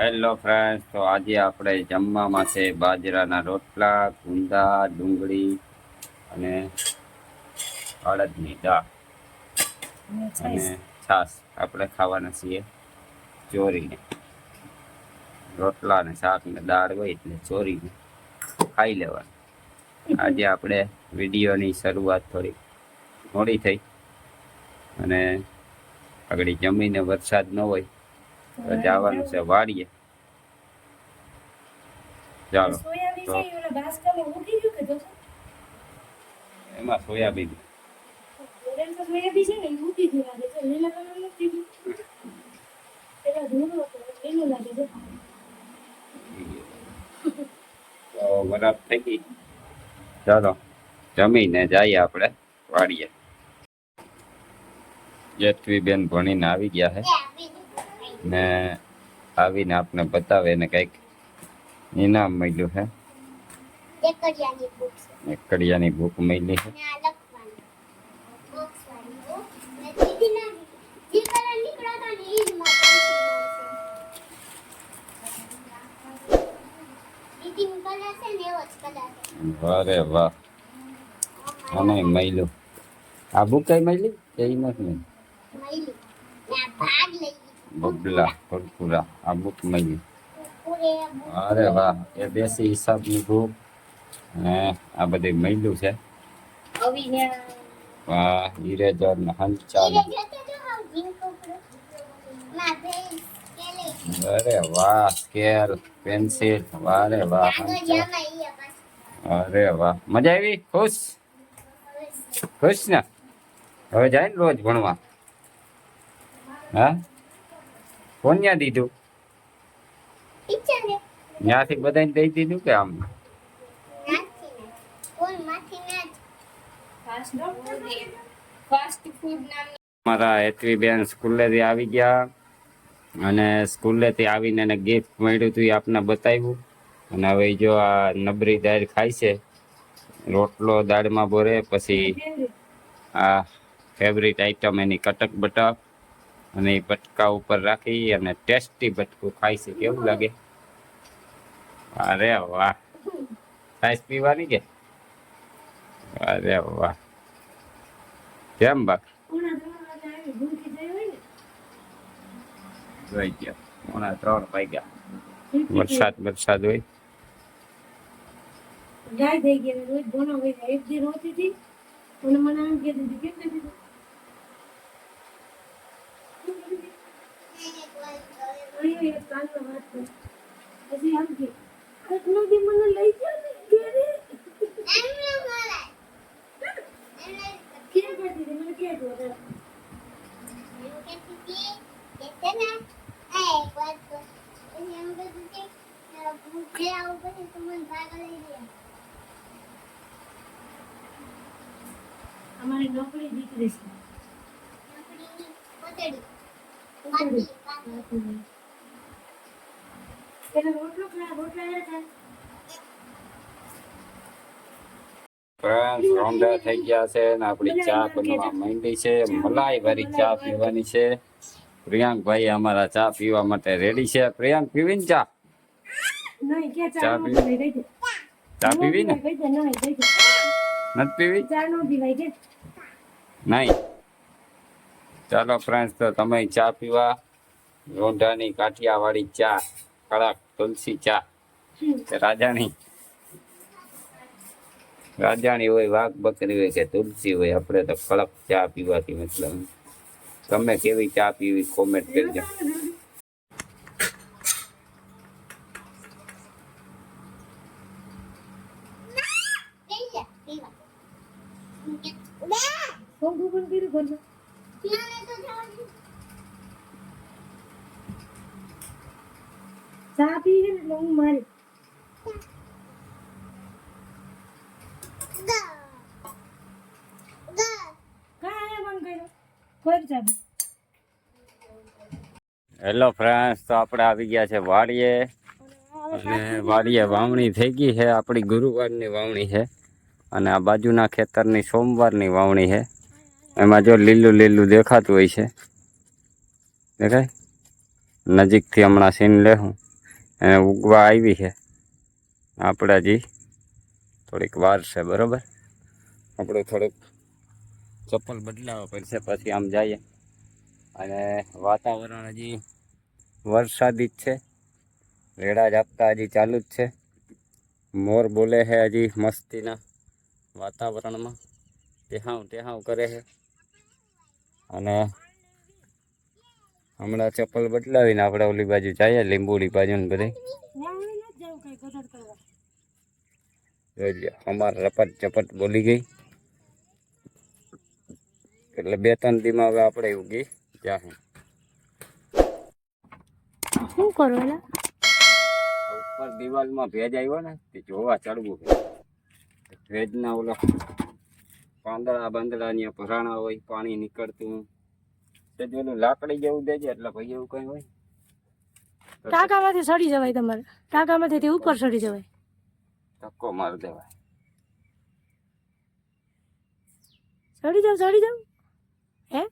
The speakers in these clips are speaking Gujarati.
હેલો ફ્રેન્ડ્સ તો આજે આપણે જમવામાં છે બાજરાના રોટલા ગુંદા ડુંગળી અને અડદની દાળ. અને છાશ. આપણે ખાવાના છીએ ચોરીને. રોટલા ને શાક ને દાળ હોય એટલે ચોરીને ખાઈ લેવાનું. આજે આપણે વિડીયોની શરૂઆત થોડી મોડી થઈ. અને આગળ જમીને વરસાદ ન હોય તો જવાનું છે વાડીએ. ચાલો? એમાં સોયાબીન બરાબર થઈ ગઈ. ચાલો. જમીને જઈએ આપણે વાડીએ. જેઠવી બેન ભણીને આવી ગયા છે. ને આવીને આપને બતાવે ને કંઈક ઇનામ મળ્યું છે એકડિયાની બુક બુક મળી છે. અરે વાહ. અને મળ્યું આ બુક કઈ મળી એ નથી મળી બબલા ભરપુરા આ બુક મળી અરે વાહ, એ દેશી હિસાબની બુક ને આ બધી મળ્યું છે? વાહ ઇરેજર ને હંચાલ અરે વાહ, સ્કેલ, પેન્સિલ. વારે વાહ અરે વાહ. મજા આવી? ખુશ? ખુશ ને? હવે જાય ને રોજ ભણવા. હા? કોણ ન્યા દીધું? ત્યાંથી બધાને દઈ દીધું કે આમ? મારા હેત્રી બેન સ્કૂલેથી આવી ગયા અને સ્કૂલેથી આવીને એને ગિફ્ટ મળ્યું હતું એ આપને બતાવ્યું. અને હવે જો આ નબરી દાળ ખાય છે રોટલો દાળમાં બોરે પછી આ ફેવરિટ આઈટમ એની કટક બટક અને એ બટકા ઉપર રાખી અને ટેસ્ટી બટકું છે કેવું લાગે? અરે વાહ. સાઈઝ પીવાની કે? અરે વાહ. કેમ બા જોઈ ગયા. પોણા ત્રણ વાગ્યા. વરસાદ વરસાદ હોય. ગાય થઈ ગઈ રોજ ભણવા એક દી રોતી હતી. અને મને આમ કહેતી હતી કેમ અહીં એક કાનમાં વાત કરી. પછી આમ કે આટલો દી મને લઈ જાઓ ને ઘેરે. એમને બોલાય એમને કેમ કહેતી હતી? મને કહેજો હવે. એમ કહેતી હતી કે છે ને આ એક વાત. પછી એમ કહેતી હતી કે ભૂખે આવું પછી તું મને ભાગ લઈ લે અમારી નોકરી દીકરી છે નોકરી કોતડી પાટી પાટી એને રોટલો ખા રોટલા એ ખાય ફ્રેન્ડ્સ ચાલો ફ્રેન્ડ્સ તો તમે ચા પીવા. રોંઢાની કાઠિયાવાડી ચા. કડક તુલસી ચા કે રાજાની રાજાની હોય વાઘ બકરી હોય કે તુલસી હોય આપણે તો કડક ચા પીવાથી મતલબ તમે કેવી ચા પીવી કોમેન્ટ કરજો. લઈ લે પીવા બે કોંગુ પણ પીરું ઘરમાં પીવાને તો જવા દે ચા પી mal. હેલો ફ્રેન્ડ્સ તો આપણે આવી ગયા છે વાડીએ. અને વાડીએ વાવણી થઈ ગઈ છે. આપણી ગુરુવારની વાવણી છે. અને આ બાજુના ખેતરની સોમવારની વાવણી છે. એમાં જો લીલું લીલું દેખાતું હોય છે. દેખાય? નજીકથી હમણાં સીન લેવું અને ઉગવા આવી છે. આપણા હજી થોડીક વાર છે, બરાબર? આપણે થોડુંક ચપ્પલ બદલાવવા પડશે, પછી આમ જઈએ. અને વાતાવરણ હજી વરસાદી જ છે. રેડા જાપતા હજી ચાલુ જ છે. મોર બોલે છે હજી મસ્તીના વાતાવરણમાં. ટેહાવ ટેહાવ કરે છે. અને હમણાં ચપ્પલ બદલાવીને આપણે ઓલી બાજુ જઈએ લીંબુડી બાજુ ને બધે ત્યાં અમાર રપટ ચપટ બોલી ગઈ. એટલે બે ત્રણ દીમાં હવે આપણે ઉગી જાહે શું કરો ઉપર દિવાલમાં ભેજ આવ્યો ને તે જોવા ચડવું ભેજના ઓલા પાંદડા બાંદડા ને ભરાણા હોય પાણી નીકળતું. તે જ લાકડી જેવું દેજે એટલે ભાઈ એવું કઈ હોય. ટાંકામાંથી સડી જવાય તમારે. ટાંકામાંથી તે ઉપર સડી જવાય. ધક્કો માર દેવાય. સડી જાવ સડી જાવ. હે?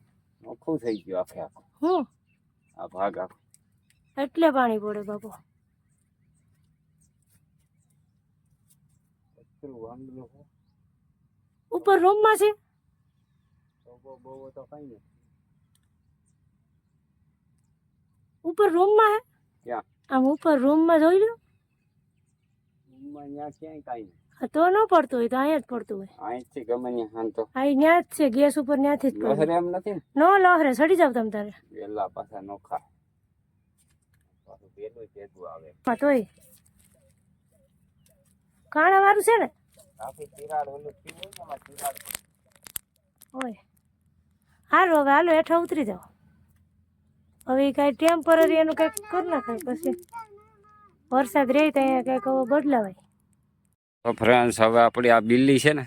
ઓખું થઈ ગયું આખે આખું. હું? આ ભાગ આખો. એટલે પાણી પડે બાપુ. પેલું ઉપર રૂમમાં છે? બહુ તો કઈ નહીં. ઉપર રૂમમાં હે? ક્યાં? આમ ઉપર રૂમમાં જોઈ લો. રૂમમાં ક્યાંય કાંઈ નહીં. તો ન પડતું હોય તો અહીંયા જ પડતું હોય. અહીંથી ગમે ત્યાં હાલ તો. આ ત્યાં જ છે ગેસ ઉપર ત્યાંથી જ પડે. લહેરે એમ નથી ને? નો લહરે સડી જાવ તમ તારે. વેલા પાછા નોખા પાછું પેલું કેતું આવે. હા, તોય. કાણા વાળું છે ને? હોય હાલો હવે હાલો હેઠા ઉતરી જાઓ. હવે કાંઈ ટેમ્પરરી એનું કંઈક કરી નાખાય પછી. વરસાદ રહે તો અહીંયા કંઈક હવે બદલાવાય. ફ્રેન્ડ્સ હવે આપણી આ બિલ્લી છે ને,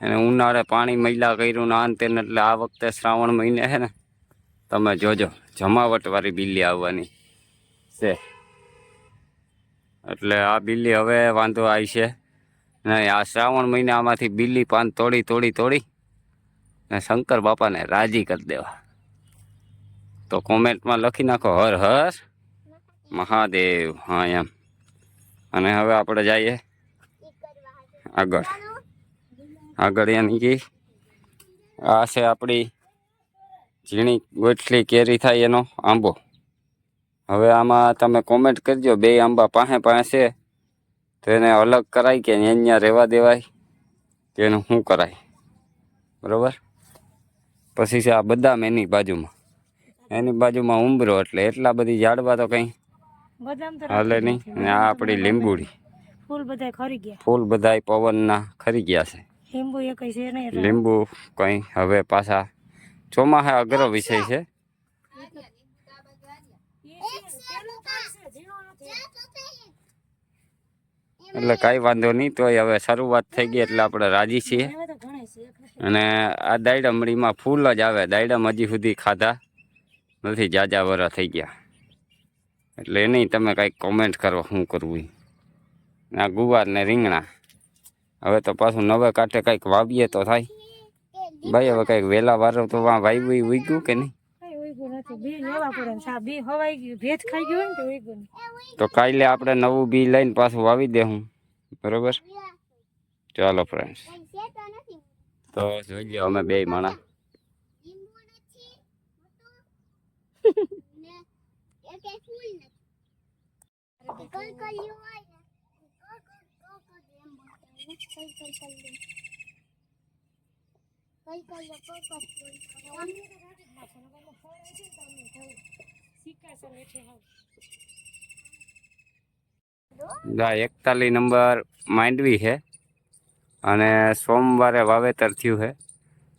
એને ઉનાળે પાણી મૈલા કર્યું ને તેને એટલે આ વખતે શ્રાવણ મહિને છે ને, તમે જોજો, જમાવટવાળી બિલ્લી આવવાની છે. એટલે આ બિલ્લી હવે વાંધો આવી છે. નહીં આ શ્રાવણ મહિનામાંથી બિલ્લી પાન તોડી તોડી તોડી, ને શંકર બાપાને રાજી કરી દેવા. તો કોમેન્ટમાં લખી નાખો, હર હર મહાદેવ. હા, એમ. અને હવે આપણે જઈએ આગળ. આગળ યાની કે આ છે આપણી ઝીણી ગોઠલી કેરી થાય એનો આંબો. હવે આમાં તમે કોમેન્ટ કરજો, બે આંબા પાસે પાસે છે, તો એને અલગ કરાય કે અહીંયા રહેવા દેવાય કે એનું શું કરાય? બરાબર? પછી છે આ બધા મેની બાજુમાં. એની બાજુમાં ઉંબરો એટલે એટલા બધી ઝાડવા તો કંઈ હાલે નહીં. આ આપણી લીંબુડી. ફૂલ બધા ખરી ગયા. ફૂલ બધાય પવનના ખરી ગયા છે. લીંબુ એ કઈ છે નહીં લીંબુ કંઈ હવે પાછા ચોમાસા અઘરો વિષય છે. એટલે કાંઈ વાંધો નહીં તોય હવે શરૂઆત થઈ ગઈ એટલે આપણે રાજી છીએ. અને આ દાયડમડીમાં ફૂલ જ આવે દાયડમ હજી સુધી ખાધા. નથી જાજા વરા થઈ ગયા. એટલે નહીં તમે કાંઈક કોમેન્ટ કરો શું કરવું આ ગુવાર ને રીંગણા. હવે તો પાછું નવે કાંઠે કંઈક વાવીએ તો થાય. ભાઈ હવે કંઈક વહેલા વારો તો વાં વાવ્યું ઉગ્યું કે નહીં? કઈ ઉઈગું નથી. બી લેવા પડે ને સા બી હવાઈ ગયું. ભેજ ખાઈ ગયું હોય ને તો ઉઈગું નહીં તો કાલે આપણે નવું બી લઈને પાછું વાવી દેવું બરોબર? ચાલો ફ્રેન્ડ્સ તો જોઈ લો અમે બે માણા આ એકતાલીસ નંબર માંડવી છે. અને સોમવારે વાવેતર થયું છે.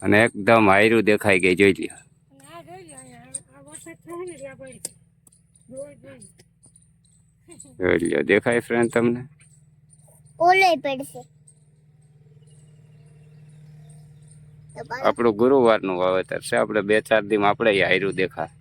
અને એકદમ હાયરું દેખાઈ ગઈ, જોઈ લ્યો અને આ જોઈ લો અહીંયા આ વરસાદ થાય ને ત્યાં પડી રોજ જોઈ જોઈ લ્યો દેખાય ફ્રેન્ડ તમને? ઓલે પડશે. આપણું ગુરુવારનું વાવેતર છે. આપણે બે ચાર દીમાં આપણે હાયરું દેખાય.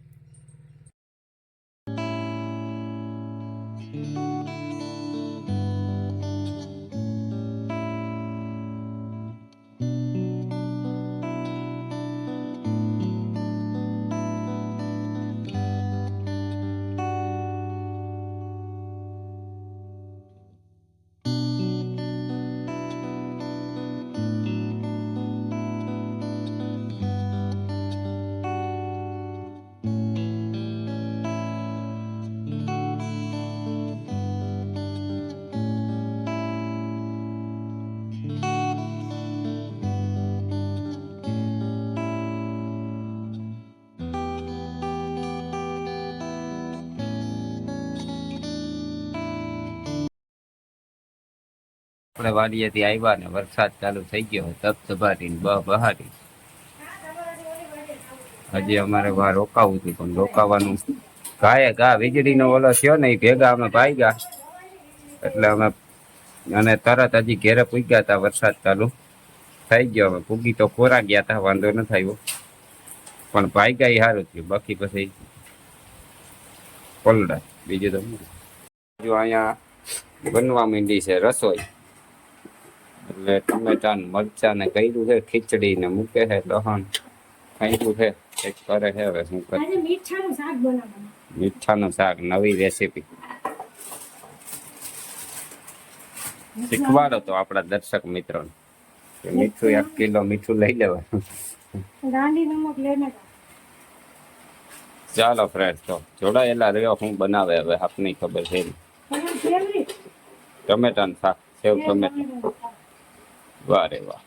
આપણે વાડીએથી આવ્યા ને વરસાદ ચાલુ થઈ ગયો. ધબધબાટી ને બહારી હજી અમારે વા રોકાવું હતું પણ રોકાવાનું ગાયે ગા વીજળીનો ઓલો થયો ને ભેગા અમે ભાઈ ગયા એટલે અમે અને તરત હજી ઘેરે પૂગ્યા હતા વરસાદ ચાલુ થઈ ગયો. અમે પૂગી તો ખોરા ગયા હતા વાંધો ન થયો પણ ભાઈ એ સારું થયું. બાકી પછી પલડા, બીજું તો. જો અહીંયા બનવા માંડી છે રસોઈ. એટલે ટમેટા ને મરચા ને કર્યું છે ખીચડી ને મૂકે છે લહણ ખાઈ છે એક કરે છે હવે શું કરે. મીઠાનું શાક બનાવવાનું. મીઠાનું શાક નવી રેસીપી. શીખવાડો તો આપણા દર્શક મિત્રોને. કે મીઠું એક કિલો મીઠું લઈ લેવાનું. ગાંડી નમક લઈને ચાલો ફ્રેન્ડ તો જોડાયેલા રહ્યો હું બનાવે હવે આપની ખબર છે ટમેટાનું શાક સેવ ટમેટા. વાહ રે વાહ.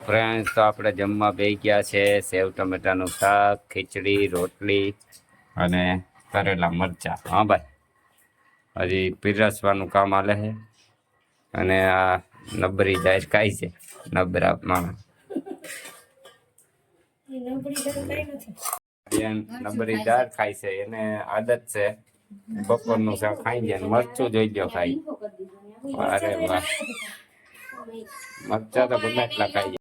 ફ્રેન્ડ્સ તો આપણે જમવા બેસી ગયા છે. સેવ ટમેટાનું શાક ખીચડી રોટલી અને કરેલા મરચા. હા ભાઈ. હજી પીરસવાનું કામ આલે છે. અને આ નબરી જાહેર કાંઈ છે. નબરા માણસ નબરી દાળ ખાય છે. એને આદત છે. બપોરનું શાક ખાઈ જાય ને મરચું જોઈ ગયો ખાઈ. અરે વાહ. મરચા તો ગમે એટલા ખાઈ